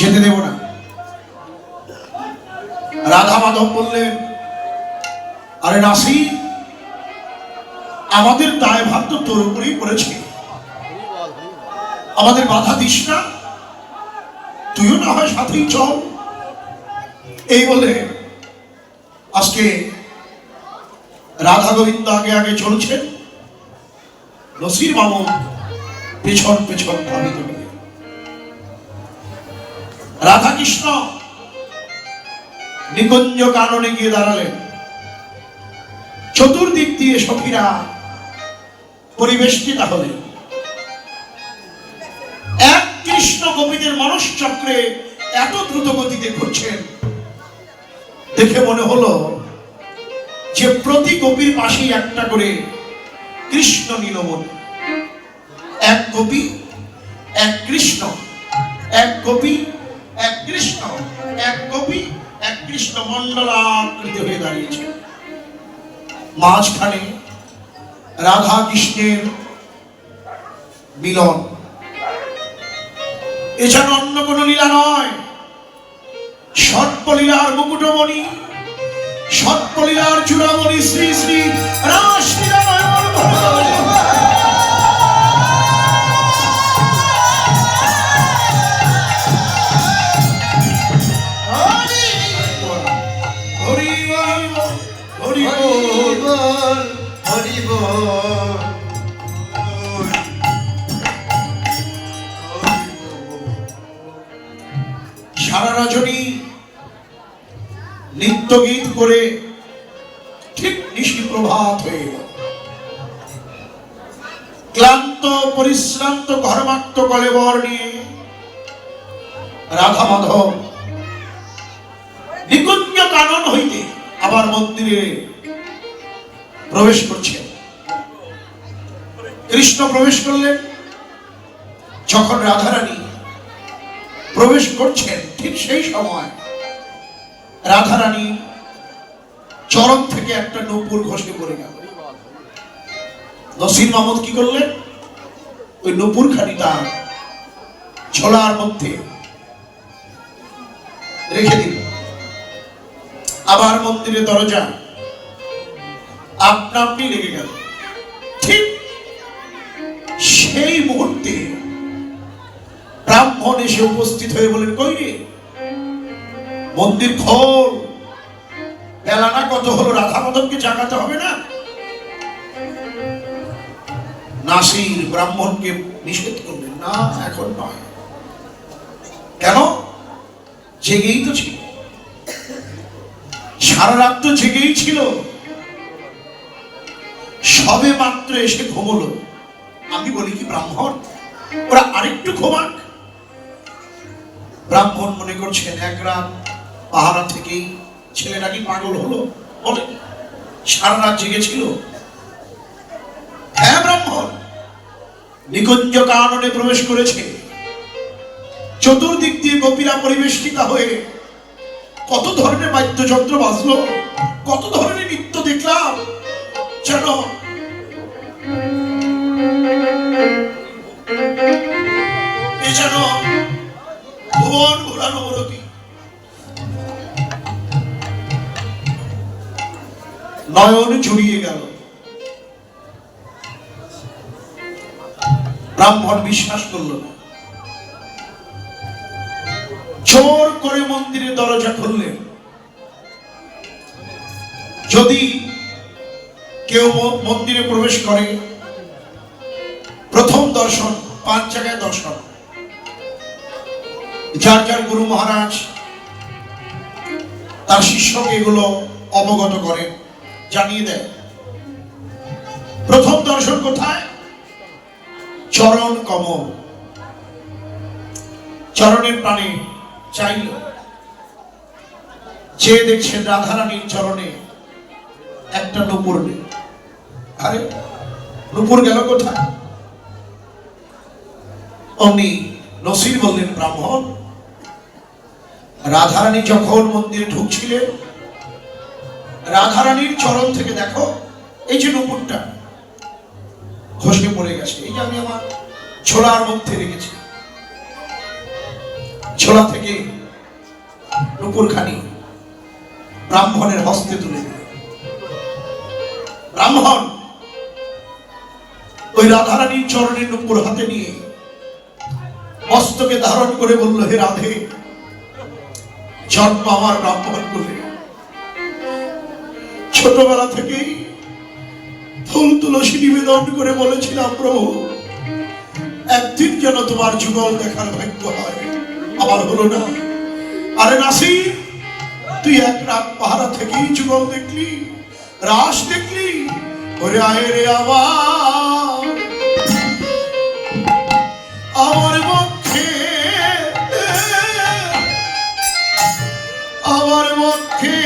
যেতে দেব না। রাধা মাধব বললেন, আরে নাসি, আমাদের দায় ভার তো তোর উপরেই পড়েছে। আমাদের বাধা দিস না। তুইও না হয় সাথেই চল। এই বলে আজকে রাধা গোবিন্দ আগে আগে চলছেন। নসির মামুন পেছন পেছন ধাবিত হয়ে রাধা কৃষ্ণ নিকুঞ্জ কাননে গিয়ে দাঁড়ালেন। চতুর্দিক দিয়ে সখীরা পরিবেষ্টিতা হলেন। এক কৃষ্ণ গোপীদের মানস চক্রে এত দ্রুত গতিতে ঘুরছেন। দেখে মনে হলো যে প্রতি গোপীর পাশেই একটা করে কৃষ্ণ নীলমণি। এক গোপী, এক কৃষ্ণ, এক গোপী এক কৃষ্ণ, এক গোপী, এক কৃষ্ণ মন্ডলাকৃত হয়ে দাঁড়িয়েছে। মাঝখানে রাধা কৃষ্ণের মিলন। এছাড়া অন্য কোনো লীলা নয়। সর্পলীলার মুকুটমণি, সর্পলীলার চূড়ামণি শ্রী শ্রী রাসলীলা সারা রজনী নিত্য গীত করে ঠিক নিশি প্রভাত হয়ে। ক্লান্ত, পরিশ্রান্ত কলেবর নিয়ে রাধা মাধব নিকুঞ্জ কানন হইতে আবার মন্দিরে প্রবেশ করছেন কৃষ্ণ প্রবেশ করলেন। যখন রাধারানী প্রবেশ করছেন, ঠিক সেই সময় রাধারানী চরম থেকে একটা নূপুর ঘষে পড়ে গেল। নসির মাহমুদ কি করলেন? ওই নূপুর খানিটা ছোলার মধ্যে রেখে দিল। আবার মন্দিরে দরজা আপনা আপনি লেগে গেল। ঠিক সেই মুহূর্তে ব্রাহ্মণ এসে উপস্থিত হয়ে বলেন কই রে? মন্দির খোল। বেলা না কত হলো রাধা মাধবকে জাগাতে হবে না? নাসির ব্রাহ্মণকে নিষেধ করলেন, না, এখন নয়। কেন? জেগেই তো ছিল। সারা রাত তো জেগেই ছিল। সবে মাত্র এসে ঘুমলো। আমি বলি কি ব্রাহ্মণ? ওরা আরেকটু ঘুমাক ব্রাহ্মণ মনে করছেন এক রাত পাহারা থেকেই ছেলে নাকি পাগল হলো, বলে, সারা রাত জেগেছিল। হ্যাঁ ব্রাহ্মণ, নিকুঞ্জ কাননে প্রবেশ করেছে। চতুর্দিক দিয়ে গোপীরা পরিবেষ্টিতা হয়ে কত ধরনের বাদ্যযন্ত্র বাজলো, কত ধরনের নৃত্য দেখলাম, যেন নয়ন জুড়িয়ে গেল। ব্রাহ্মণ বিশ্বাস করল না। জোর করে মন্দিরের দরজা খুললেন। যদি কেউ মন্দিরে প্রবেশ করে, প্রথম দর্শন, পাঁচ জায়গায় দর্শন। যার যার গুরু মহারাজ, তার শিষ্যকে এগুলো অবগত করে জানিয়ে দেয়। প্রথম দর্শন কোথায়? চরণ কমল। চরণের প্রাণে চাইল। যে দেখছেন রাধারানীর চরণে, একটা নুপুর নেই। আরে, নুপুর গেল কোথায়? অমনি নসির বললেন, ব্রাহ্মণ, রাধারানী যখন মন্দিরে ঢুকছিলেন রাধারানীর চরণ থেকে দেখো, এই যে নুপুরটা খসে পড়ে গেছে। এই যে আমি আমার ছোলার মধ্যে রেখেছি। ছোলা থেকে নুপুরখানি ব্রাহ্মণের হস্তে তুলে দিল। ব্রাহ্মণ, ওই রাধারানীর চরণের নুপুর হাতে নিয়ে মস্তকে ধারণ করে বলল, হে রাধে, জন্ম আমার ব্রাহ্মণ করে ছোটবেলা থেকেই ফুল তুলসী নিবেদন করে বলেছিলাম, প্রভু, একদিন যেন তোমার যুগল দেখার ভাগ্য হয়। আবার হলো না। আরে নাসির, তুই এক রাত পাহারা থেকেই যুগল দেখলি, রাস দেখলি, ওরে আয় রে আবার। আমার পক্ষে আমার পক্ষে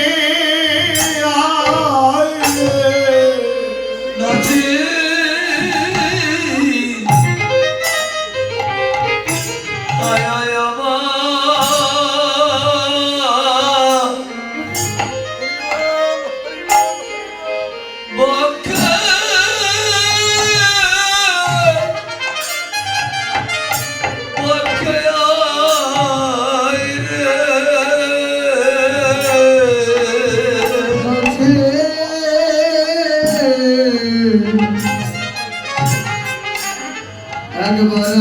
একবার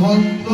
ভক্ত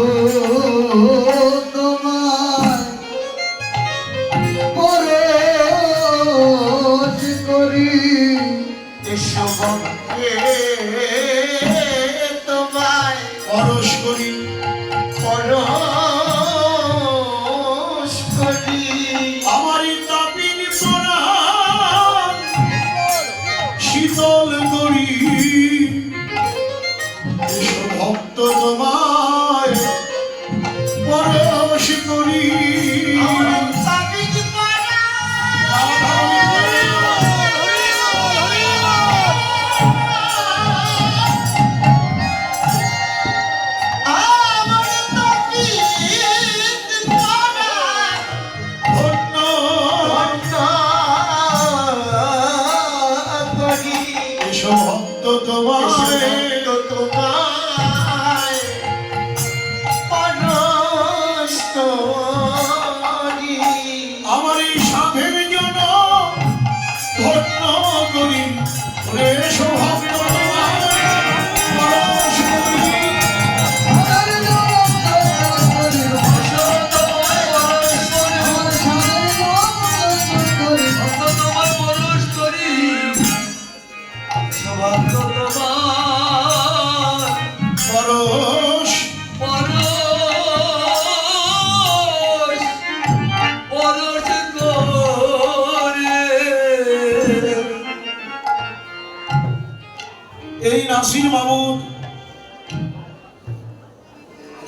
এই নাসির মামুদ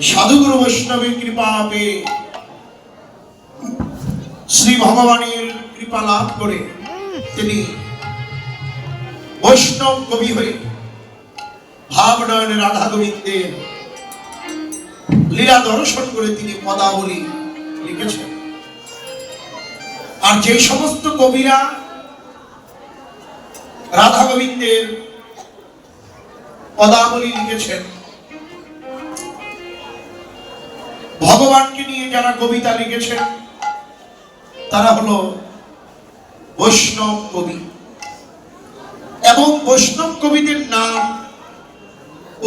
সাধুগুরু বৈষ্ণবের কৃপা পেয়ে শ্রী ভগবানের কৃপা লাভ করে তিনি বৈষ্ণব কবি হয়ে ভাবনয়নে রাধা গোবিন্দের লীলা দর্শন করে তিনি পদাবলী লিখেছেন। আর যে সমস্ত কবিরা রাধা গোবিন্দের পদাবলী লিখেছেন। ভগবানকে নিয়ে যারা কবিতা লিখেছেন, তারা হলো বৈষ্ণব কবি। এবং বৈষ্ণব কবিদের নাম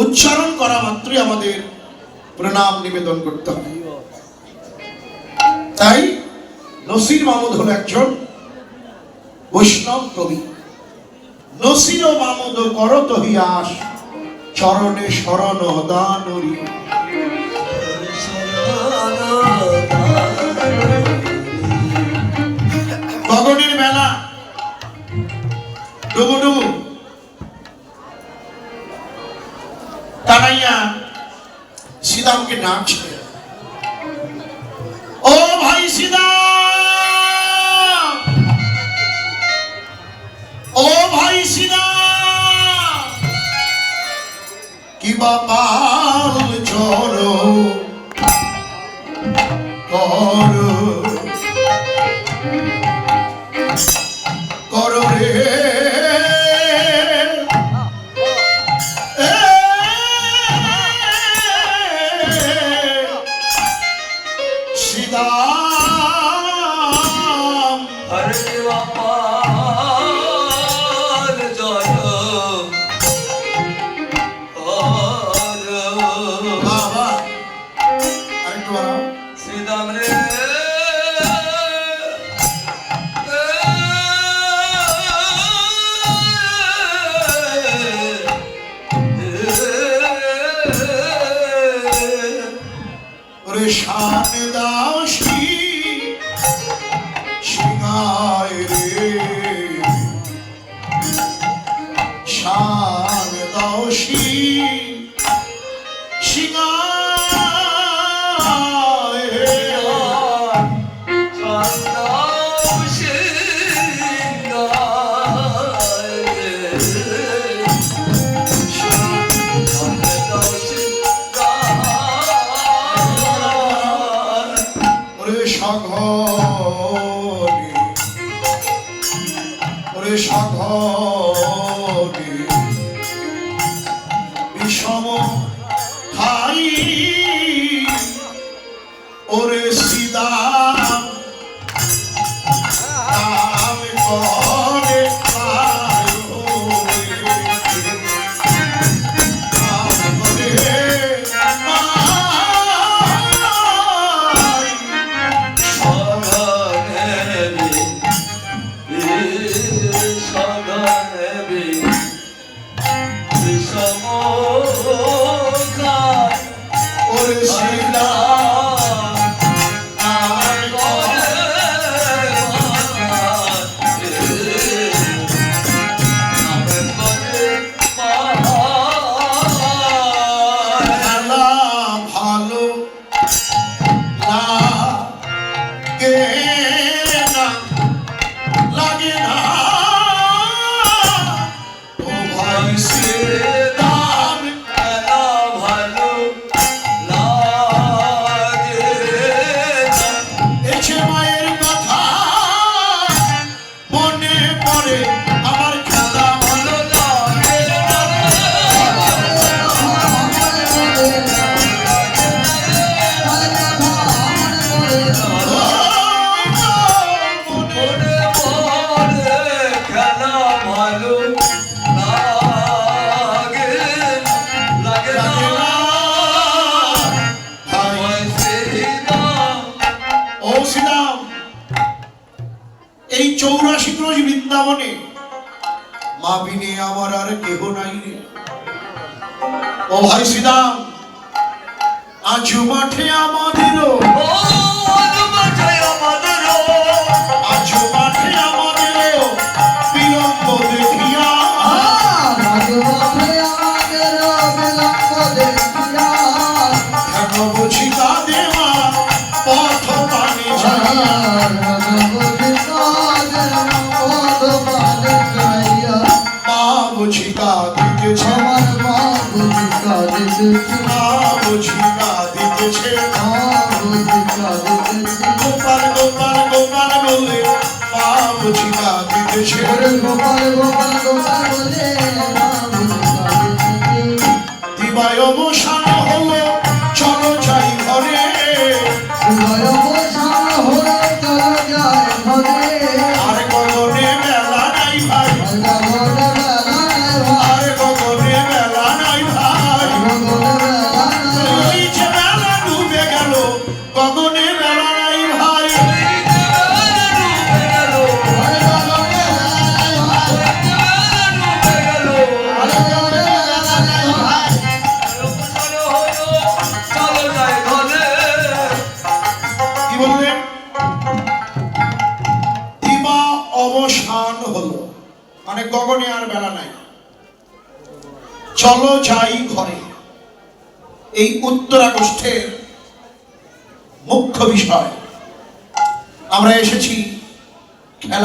উচ্চারণ করা মাত্রই আমাদের প্রণাম নিবেদন করতে হবে। তাই নসির মাহমুদ হল একজন বৈষ্ণব কবি, নসির মামুদ করত হিয়াস চরণে শরণ দানুরি। গগনের বেলা ডুবু তারাইয়া সীতামকে ডাকছে। ও ভাই সীতাম! ও ভাই কি বাপাল চর কর। কর রে। সীতাম হরে বাপার বৃন্দাবনে। মা বিনে আমার আর কেহ নাই রে। ও ভাই শ্রীরাম আজ মাঠে আমাদের আজ মাঠে আমাদের বিলম্ব দেখিয়া বুঝিতা দিতেছে দিবায়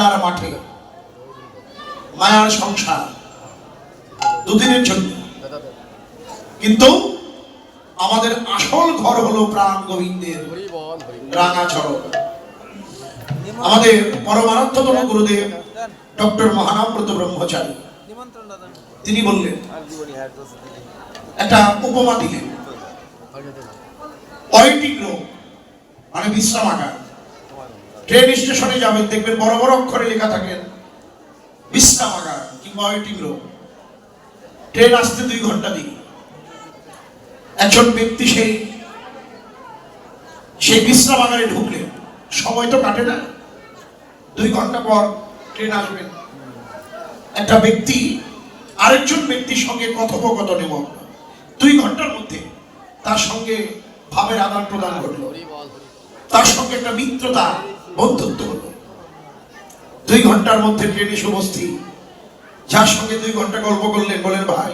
খেলার মাঠে মায়ার সংসার। দুদিনের জন্য। কিন্তু আমাদের আসল ঘর হলো প্রাণ গোবিন্দের রাঙা চরণ। আমাদের পরমারাধ্যতম গুরুদেব ডক্টর মহানামব্রত ব্রহ্মচারী। তিনি বললেন, একটা উপমা দিলেন পয়েটিক রোগ মানে বিশ্রামাগার। ট্রেন স্টেশনে যাবেন, দেখবেন বড় বড় অক্ষরে লেখা থাকেন বিশ্রামাগার কিংবা ওয়েটিং রুম ট্রেন আসতে দুই ঘণ্টা দিই একজন ব্যক্তি সেই সেই বিশ্রামাগারে ঢুকলেন সময় তো কাটে না। দুই ঘণ্টা পর ট্রেন আসবেন। একটা ব্যক্তি, আরেকজন ব্যক্তির সঙ্গে কথোপকথনে মগ্ন দুই ঘণ্টার মধ্যে তার সঙ্গে ভাবের আদান প্রদান ঘটলো। তার সঙ্গে একটা মিত্রতা বন্ধুত্ব হলো দুই ঘণ্টার মধ্যে ট্রেনে উপস্থিত যার সঙ্গে দুই ঘণ্টা গল্প করলেন বলেন, ভাই,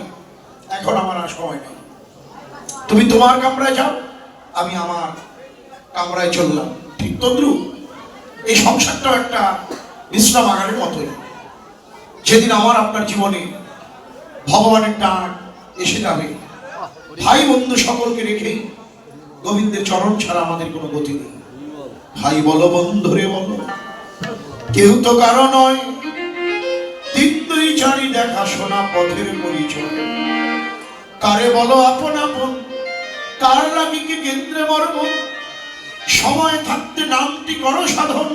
এখন আমার আর সময় নেই। তুমি তোমার কামরায় যাও, আমি আমার কামরায় চললাম। ঠিক তদ্রু এই সংসারটাও একটা বিশ্রাম বিশ্রামাগারের মতোই। যেদিন আমার আপনার জীবনে ভগবানের ডাক এসে যাবে, ভাই বন্ধু সকলকে রেখে গোবিন্দের চরণ ছাড়া আমাদের কোনো গতি নেই। ভাই বলো বন্ধুরে বলো, কেউ তো কারও নয়। তিন দুই চারি দেখা শোনা পথের পরিচয়। কারে বলো আপন আপন, কার লাগিকে কেন্দ্রে মর্ম সময় থাকতে নামটি করো সাধন।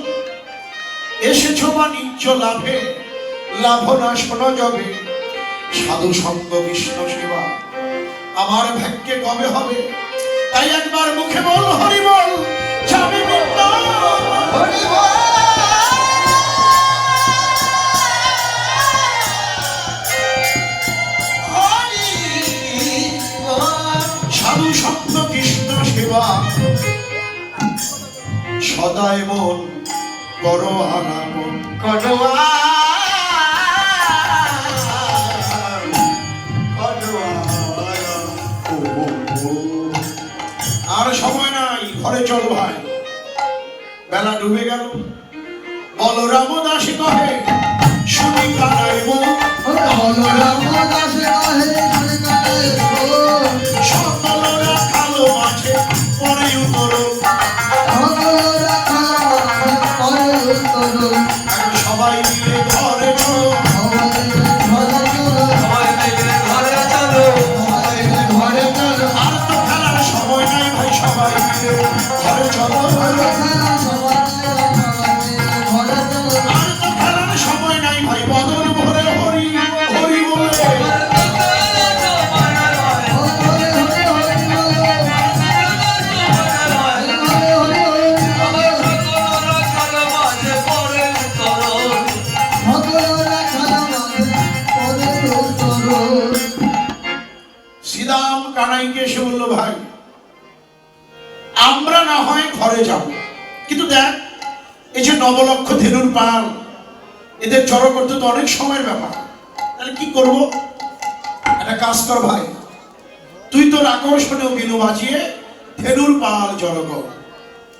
এসেছ বাণিজ্য লাভে, লাভ না শোনো যাবে সাধু সঙ্গ বিষ্ণু সেবা, আমার ভাগ্যে কবে হবে? তাই একবার মুখে বল, হরি বল। সদায় মন করো আনামন করো বেলা ডুবে গেল। বলরাম দাস কহে শুনি কানাই মন সকলরা কালো আছে পরে উতরো। এখন সবাই মিলে ঘরে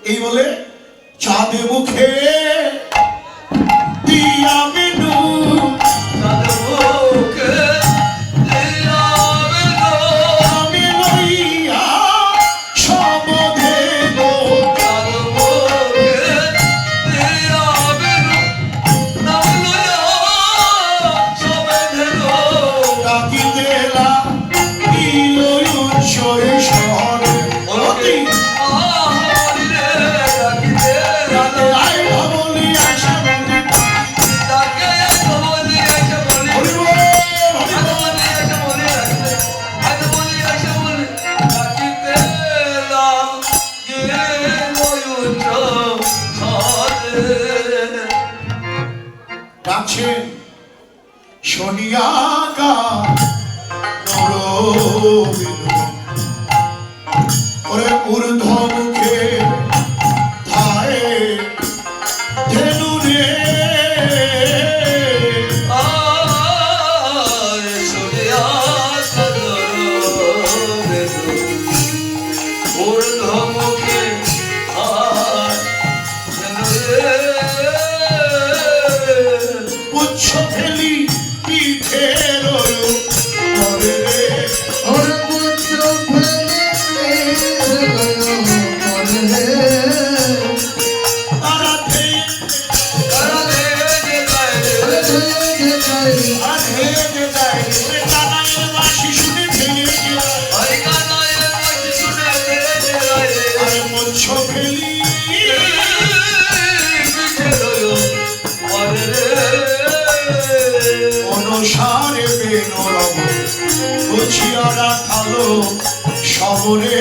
এই বলে চা চাঁদে মুখে Oh, গুছিয়া রাখালো শহরে।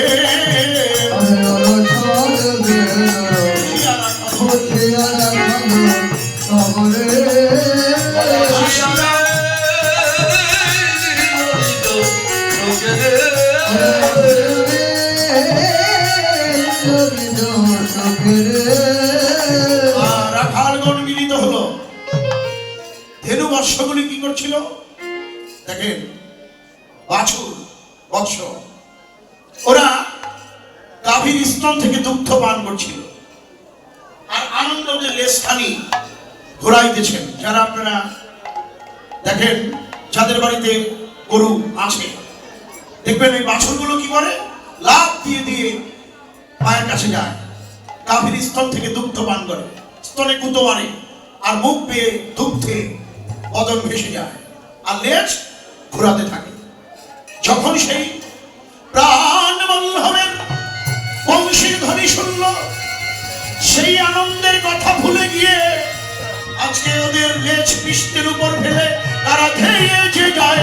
দেখবেন এই বাছুরগুলো কি করে? লাভ দিয়ে দিয়ে মায়ের কাছে যায়। গাভীর স্তন থেকে দুগ্ধ পান করে। স্তনে কুতো মারে আর মুখ পেয়ে দুগ্ধে বদন ভেসে যায় আর লেজ ঘোরাতে থাকে। যখন সেই প্রাণ বল্লভের বংশীর ধ্বনি শুনল, সেই আনন্দের কথা ভুলে গিয়ে আজকে ওদের লেজ পৃষ্ঠের উপর ফেলে তারা ধেয়ে যে যায়।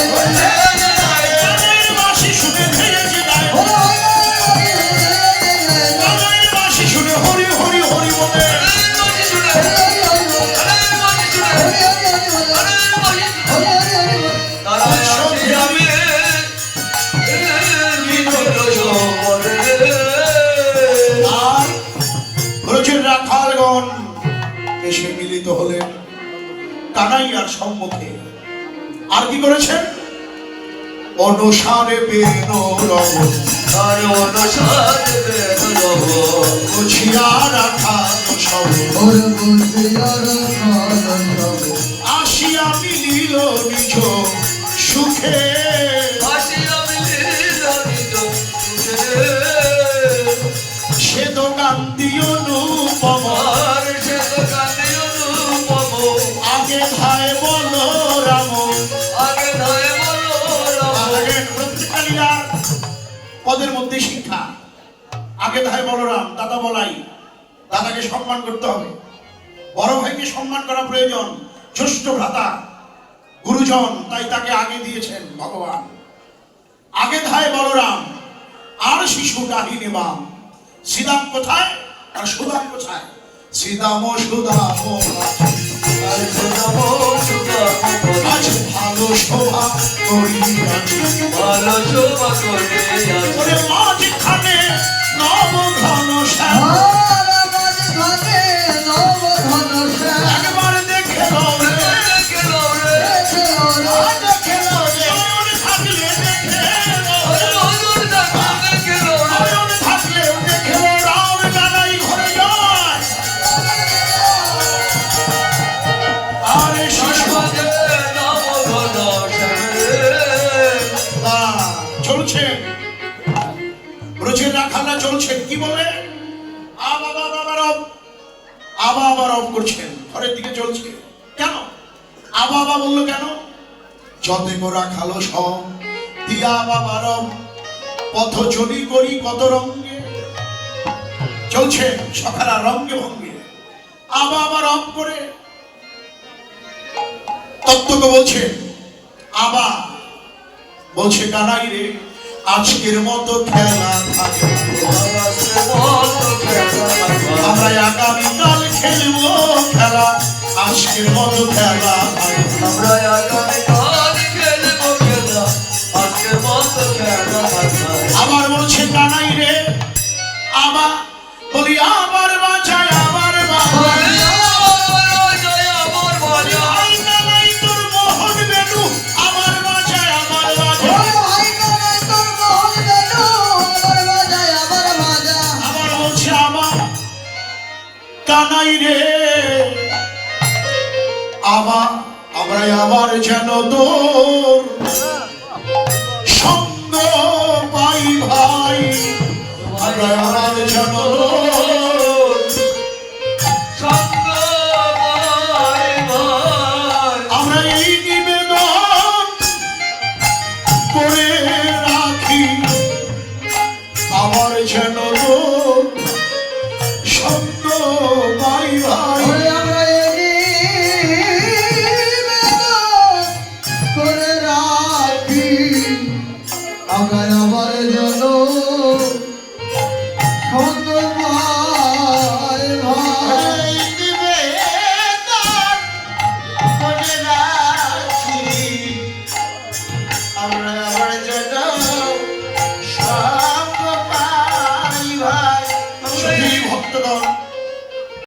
সম্মুখে। আর কি করেছেন? অনুসারে গুছিয়া রাখা আসিয়া মিলিল নিজ সুখে। সে দোকান দিও অনুপম পদের মধ্যে শিক্ষা। আগে ধায় বলরাম, দাদা বলাই, দাদাকে সম্মান করতে হবে। বড় ভাইকে সম্মান করা প্রয়োজন, জ্যেষ্ঠ ভ্রাতা, গুরুজন, তাই তাকে আগে দিয়েছেন ভগবান। আগে ধায় বলরাম, আর শিশু ডাহিনী বাম। শ্রীদাম কোথায়? আর সুদাম কোথায়? শ্রীদাম সুদাম আজ ভালো শোভা করি ভালো শোভা করে মাঝখানে নব ঘন শ্যাম। আর আমার ঘরে নব ধনুষে একবার দেখে চলছেন কি বলে? আবা আবার অফ। করছেন। ঘরের দিকে চলছে। কেন? আবা আবা বলল কেন? খালো সব, দিয়া পথ চলি করি কত রঙ্গে চলছে সকালা রঙ্গে ভঙ্গে। আবা আবার অফ করে। তত্ত্বকে বলছে আবা বলছে কানাই রে আজকের মতো খেলা আমরা আগামীকাল খেলব খেলা আজকের মতো খেলা আমরা আগামী কাল খেলব খেলা আজকের মতো খেলা আবার বলছে কানাই রে আবার বলি আবার বাঁচায় কানাই রে। আবার আমরা আবার যেন তোর সঙ্গ পাই ভাই আমরা আবার যেন আমরা এই